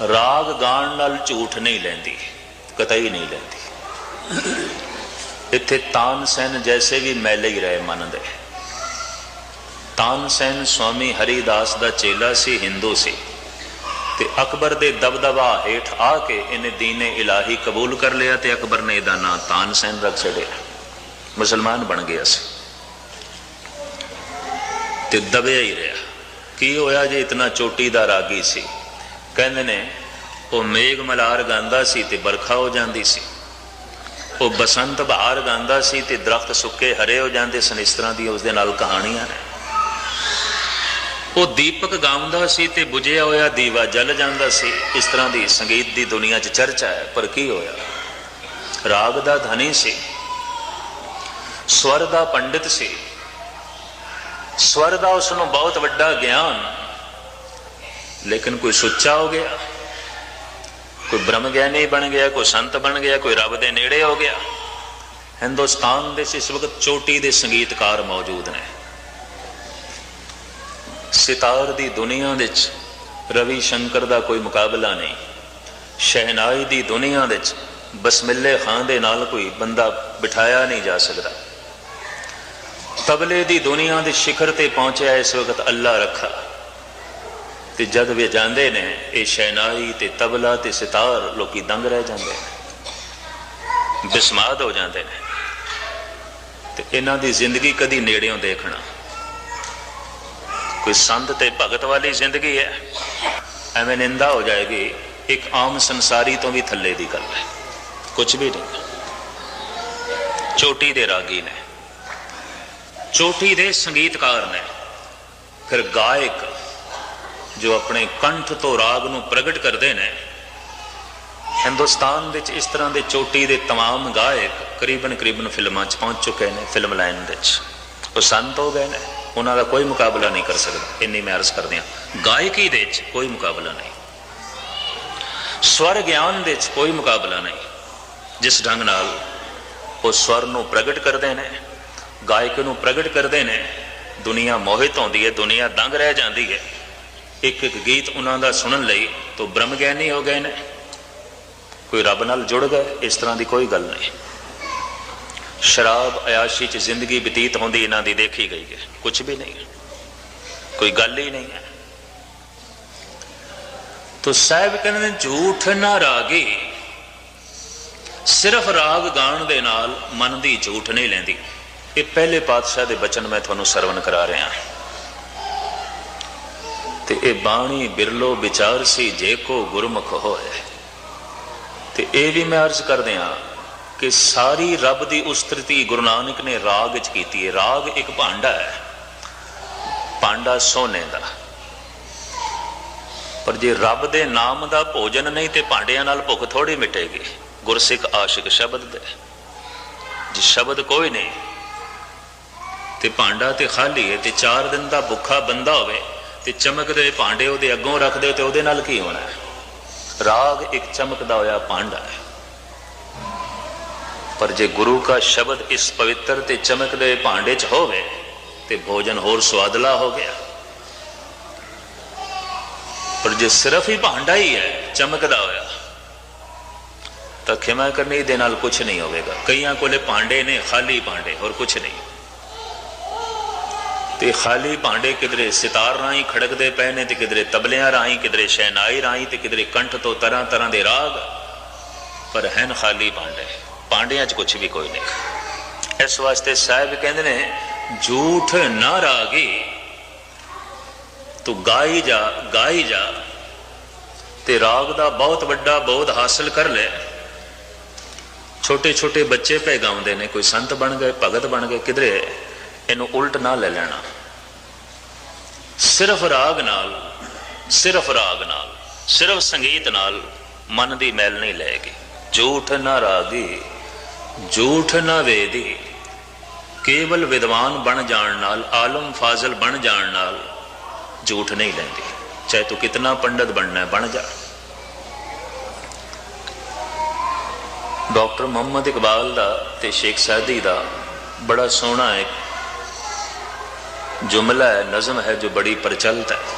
ਰਾਗ ਗਾਣ ਨਾਲ ਝੂਠ ਨਹੀਂ ਲੈਂਦੀ, ਕਤਈ ਨਹੀਂ ਲੈਂਦੀ। ਇੱਥੇ ਤਾਨਸੈਨ ਜੈਸੇ ਵੀ ਮੈਲੇ ਹੀ ਰਹੇ ਮਨ ਦੇ ਤਾਨਸੈਨ ਸਵਾਮੀ ਹਰੀਦਾਸ ਦਾ ਚੇਲਾ ਸੀ, ਹਿੰਦੂ ਸੀ। ਤੇ ਅਕਬਰ ਦੇ ਦਬਦਬਾ ਹੇਠ ਆ ਕੇ ਇਹਨੇ ਦੀਨੇ ਇਲਾਹੀ ਕਬੂਲ ਕਰ ਲਿਆ ਤੇ ਅਕਬਰ ਨੇ ਇਹਦਾ ਨਾਂ ਤਾਨਸੈਨ ਰੱਖ ਛੱਡਿਆ। ਮੁਸਲਮਾਨ ਬਣ ਗਿਆ ਸੀ। ਤੇ ਦਬਿਆ ਹੀ ਰਿਹਾ। ਕੀ ਹੋਇਆ ਜੇ ਇਤਨਾ ਚੋਟੀ ਦਾ ਰਾਗੀ ਸੀ? ਕਹਿੰਦੇ ਨੇ, ਉਹ ਮੇਘ ਮਲਾਰ ਗਾਉਂਦਾ ਸੀ ਤੇ ਬਰਖਾ ਹੋ ਜਾਂਦੀ ਸੀ। ਉਹ ਬਸੰਤ ਬਹਾਰ ਗਾਉਂਦਾ ਸੀ ਤੇ ਦਰਖਤ ਸੁੱਕੇ ਹਰੇ ਹੋ ਜਾਂਦੇ ਸਨ, ਇਸ ਤਰ੍ਹਾਂ ਦੀ ਉਸ ਦੇ ਨਾਲ ਕਹਾਣੀਆਂ ਨੇ। ਉਹ ਦੀਪਕ ਗਾਉਂਦਾ ਸੀ ਤੇ ਬੁਝਿਆ ਹੋਇਆ ਦੀਵਾ ਜਲ ਜਾਂਦਾ ਸੀ, ਇਸ ਤਰ੍ਹਾਂ ਦੀ ਸੰਗੀਤ ਦੀ ਦੁਨੀਆ 'ਚ ਚਰਚਾ ਹੈ, ਪਰ ਕੀ ਹੋਇਆ? ਰਾਗ ਦਾ ਧਨੀ ਸੀ, ਸਵਰ ਦਾ ਪੰਡਿਤ ਸੀ, ਸਵਰ ਦਾ ਉਸ ਨੂੰ ਬਹੁਤ ਵੱਡਾ ਗਿਆਨ ਲੇਕਿਨ ਕੋਈ ਸੁੱਚਾ ਹੋ ਗਿਆ? ਕੋਈ ਬ੍ਰਹਮ ਗਿਆਨੀ ਬਣ ਗਿਆ, ਕੋਈ ਸੰਤ ਬਣ ਗਿਆ, ਕੋਈ ਰੱਬ ਦੇ ਨੇੜੇ ਹੋ ਗਿਆ? ਹਿੰਦੁਸਤਾਨ ਦੇ ਇਸ ਵਕਤ ਚੋਟੀ ਦੇ ਸੰਗੀਤਕਾਰ ਮੌਜੂਦ ਨੇ। ਸਿਤਾਰ ਦੀ ਦੁਨੀਆ ਵਿੱਚ ਰਵੀ ਸ਼ੰਕਰ ਦਾ ਕੋਈ ਮੁਕਾਬਲਾ ਨਹੀਂ। ਸ਼ਹਿਨਾਈ ਦੀ ਦੁਨੀਆ ਵਿੱਚ ਬਸਮਿੱਲੇ ਖਾਨ ਦੇ ਨਾਲ ਕੋਈ ਬੰਦਾ ਬਿਠਾਇਆ ਨਹੀਂ ਜਾ ਸਕਦਾ। ਤਬਲੇ ਦੀ ਦੁਨੀਆ ਦੇ ਸ਼ਿਖਰ ਤੇ ਪਹੁੰਚਿਆ ਇਸ ਵਕਤ ਅੱਲਾ ਰੱਖਾ। ਤੇ ਜਦ ਵੀ ਜਾਂਦੇ ਨੇ, ਇਹ ਸ਼ਹਿਨਾਈ ਤੇ ਤਬਲਾ ਤੇ ਸਿਤਾਰ ਲੋਕੀ ਦੰਗ ਰਹਿ ਜਾਂਦੇ ਨੇ। ਬਿਸਮਾਦ ਹੋ ਜਾਂਦੇ ਨੇ। ਤੇ ਇਹਨਾਂ ਦੀ ਜ਼ਿੰਦਗੀ ਕਦੀ ਨੇੜਿਓਂ ਦੇਖਣਾ। ਕੋਈ ਸੰਤ ਤੇ ਭਗਤ ਵਾਲੀ ਜ਼ਿੰਦਗੀ ਹੈ। ਐਵੇਂ ਨਿੰਦਾ ਹੋ ਜਾਏਗੀ, ਇੱਕ ਆਮ ਸੰਸਾਰੀ ਤੋਂ ਵੀ ਥੱਲੇ ਦੀ ਗੱਲ ਹੈ। ਕੁਝ ਵੀ ਨਹੀਂ। ਚੋਟੀ ਦੇ ਰਾਗੀ ਨੇ। ਚੋਟੀ ਦੇ ਸੰਗੀਤਕਾਰ ਨੇ। ਫਿਰ ਗਾਇਕ ਜੋ ਆਪਣੇ ਕੰਠ ਤੋਂ ਰਾਗ ਨੂੰ ਪ੍ਰਗਟ ਕਰਦੇ ਨੇ ਹਿੰਦੁਸਤਾਨ ਵਿੱਚ ਇਸ ਤਰ੍ਹਾਂ ਦੇ ਚੋਟੀ ਦੇ तमाम ਗਾਇਕ ਕਰੀਬਨ ਕਰੀਬਨ ਫਿਲਮਾਂ 'ਚ ਪਹੁੰਚ ਚੁੱਕੇ ਨੇ ਫਿਲਮ ਲਾਈਨ ਵਿੱਚ ਉਹ ਸੰਤ ਹੋ ਗਏ ਨੇ ਉਹਨਾਂ ਦਾ ਕੋਈ ਮੁਕਾਬਲਾ ਨਹੀਂ ਕਰ ਸਕਦਾ ਇੰਨੀ ਮੈਂ ਅਰਜ਼ ਕਰਦੇ ਹਾਂ ਗਾਇਕੀ ਦੇ ਵਿੱਚ ਕੋਈ ਮੁਕਾਬਲਾ ਨਹੀਂ ਸਵਰ ਗਿਆਨ ਦੇ ਵਿੱਚ ਕੋਈ ਮੁਕਾਬਲਾ ਨਹੀਂ ਜਿਸ ਢੰਗ ਨਾਲ ਉਹ ਸਵਰ ਨੂੰ ਪ੍ਰਗਟ ਕਰਦੇ ਨੇ ਗਾਇਕ ਨੂੰ ਪ੍ਰਗਟ ਕਰਦੇ ਨੇ ਦੁਨੀਆ ਮੋਹਿਤ ਹੁੰਦੀ ਹੈ ਦੁਨੀਆ ਦੰਗ ਰਹਿ ਜਾਂਦੀ ਹੈ ਇੱਕ ਇੱਕ ਗੀਤ ਉਹਨਾਂ ਦਾ ਸੁਣਨ ਲਈ ਤੋਂ ਬ੍ਰਹਮ ਗਿਆਨੀ ਹੋ ਗਏ ਨੇ। ਕੋਈ ਰੱਬ ਨਾਲ ਜੁੜ ਗਏ, ਇਸ ਤਰ੍ਹਾਂ ਦੀ ਕੋਈ ਗੱਲ ਨਹੀਂ। ਸ਼ਰਾਬ ਅਯਾਸ਼ੀ ਚ ਜ਼ਿੰਦਗੀ ਬਤੀਤ ਹੁੰਦੀ ਇਹਨਾਂ ਦੀ ਦੇਖੀ ਗਈ ਹੈ। ਕੁਝ ਵੀ ਨਹੀਂ। ਕੋਈ ਗੱਲ ਹੀ ਨਹੀਂ ਹੈ। ਤੋ ਸਾਹਿਬ ਕਹਿੰਦੇ ਨੇ, ਝੂਠ ਨਾ ਰਾਗੀ। ਸਿਰਫ ਰਾਗ ਗਾਣ ਦੇ ਨਾਲ ਮਨ ਦੀ ਝੂਠ ਨਹੀਂ ਲੈਂਦੀ। ਇਹ ਪਹਿਲੇ ਪਾਤਸ਼ਾਹ ਦੇ ਬਚਨ ਮੈਂ ਤੁਹਾਨੂੰ ਸਰਵਨ ਕਰਾ ਰਿਹਾ ਤੇ ਇਹ ਬਾਣੀ ਬਿਰਲੋ ਵਿਚਾਰ ਸੀ, ਜੇ ਕੋ ਗੁਰਮੁਖ ਹੋਏ। ਤੇ ਇਹ ਵੀ ਮੈਂ ਅਰਜ਼ ਕਰਦੇ ਆ ਕਿ ਸਾਰੀ ਰੱਬ ਦੀ ਉਸਤਰਤੀ ਗੁਰੂ ਨਾਨਕ ਨੇ ਰਾਗ ਵਿੱਚ ਕੀਤੀ ਹੈ। ਰਾਗ ਇੱਕ ਭਾਂਡਾ ਹੈ। ਭਾਂਡਾ ਸੋਨੇ ਦਾ। ਪਰ ਜੇ ਰੱਬ ਦੇ ਨਾਮ ਦਾ ਭੋਜਨ ਨਹੀਂ ਤੇ ਭਾਂਡਿਆਂ ਨਾਲ ਭੁੱਖ ਥੋੜੀ ਮਿਟੇਗੀ। ਗੁਰਸਿੱਖ ਆਸ਼ਿਕ ਸ਼ਬਦ ਦੇ। ਜੇ ਸ਼ਬਦ ਕੋਈ ਨਹੀਂ ਤੇ ਭਾਂਡਾ ਤੇ ਖਾਲੀ ਹੈ ਤੇ 4 ਦਿਨ ਦਾ ਭੁੱਖਾ ਬੰਦਾ ਹੋਵੇ ਤੇ ਚਮਕਦੇ ਭਾਂਡੇ ਉਹਦੇ ਅੱਗੋਂ ਰੱਖਦੇ ਤੇ ਉਹਦੇ ਨਾਲ ਕੀ ਹੋਣਾ ਰਾਗ ਇੱਕ ਚਮਕਦਾ ਹੋਇਆ ਭਾਂਡਾ ਹੈ। ਪਰ ਜੇ ਗੁਰੂ ਦਾ ਸ਼ਬਦ ਇਸ ਪਵਿੱਤਰ ਤੇ ਚਮਕਦੇ ਭਾਂਡੇ 'ਚ ਹੋਵੇ, ਤੇ ਭੋਜਨ ਹੋਰ ਸਵਾਦਲਾ ਹੋ ਗਿਆ। ਪਰ ਜੇ ਸਿਰਫ ਹੀ ਭਾਂਡਾ ਹੀ ਹੈ ਚਮਕਦਾ ਹੋਇਆ, ਤਾਂ ਖਿਮਾ ਕਰਨੀ ਦੇ ਨਾਲ ਕੁਝ ਨਹੀਂ ਹੋਵੇਗਾ। ਕਈਆਂ ਕੋਲੇ ਭਾਂਡੇ ਨੇ, ਖਾਲੀ ਭਾਂਡੇ, ਹੋਰ ਕੁਝ ਨਹੀਂ। ਤੇ ਖਾਲੀ ਭਾਂਡੇ ਕਿਧਰੇ ਸਿਤਾਰ ਰਾਹੀਂ ਖੜਕਦੇ ਪਏ ਨੇ ਤੇ ਕਿਧਰੇ ਤਬਲਿਆਂ ਰਾਹੀਂ, ਕਿਧਰੇ ਸ਼ਹਿਨਾਈ ਰਾਹੀਂ ਤੇ ਕਿਧਰੇ ਕੰਠ ਤੋਂ ਤਰ੍ਹਾਂ ਤਰ੍ਹਾਂ ਦੇ ਰਾਗ। ਪਰ ਹਨ ਖਾਲੀ ਭਾਂਡੇ। ਭਾਂਡਿਆਂ 'ਚ ਕੁਝ ਵੀ ਕੋਈ ਨਹੀਂ। ਇਸ ਵਾਸਤੇ ਸਾਹਿਬ ਕਹਿੰਦੇ ਨੇ, ਝੂਠ ਨਾ ਰਾਗੀ। ਤੂੰ ਗਾਈ ਜਾ ਗਾਈ ਜਾ। ਤੇ ਰਾਗ ਦਾ ਬਹੁਤ ਵੱਡਾ ਬੋਧ ਹਾਸਲ ਕਰ ਲੈ। ਛੋਟੇ ਛੋਟੇ ਬੱਚੇ ਪੈ ਗਾਉਂਦੇ ਨੇ, ਕੋਈ ਸੰਤ ਬਣ ਗਏ, ਭਗਤ ਬਣ ਗਏ, ਕਿਧਰੇ ਇਹਨੂੰ ਉਲਟ ਨਾ ਲੈ ਲੈਣਾ। ਸਿਰਫ ਰਾਗ ਨਾਲ, ਸਿਰਫ ਰਾਗ ਨਾਲ, ਸਿਰਫ ਸੰਗੀਤ ਨਾਲ ਮਨ ਦੀ ਮੈਲ ਨਹੀਂ ਲੈਗੀ ਝੂਠ ਨਾ ਰਾਗੀ, ਝੂਠ ਨਾ ਵੇਦੀ। ਕੇਵਲ ਵਿਦਵਾਨ ਬਣ ਜਾਣ ਨਾਲ, ਆਲਮ ਫਾਜ਼ਲ ਬਣ ਜਾਣ ਨਾਲ ਝੂਠ ਨਹੀਂ ਲੈਂਦੀ। ਚਾਹੇ ਤੂੰ ਕਿਤਨਾ ਪੰਡਤ ਬਣਨਾ ਹੈ, ਬਣ ਜਾ। ਡਾਕਟਰ ਮੁਹੰਮਦ ਇਕਬਾਲ ਦਾ ਤੇ ਸ਼ੇਖ ਸਾਦੀ ਦਾ ਬੜਾ ਸੋਹਣਾ ਇੱਕ जुमला है नज़म है जो बड़ी प्रचलित है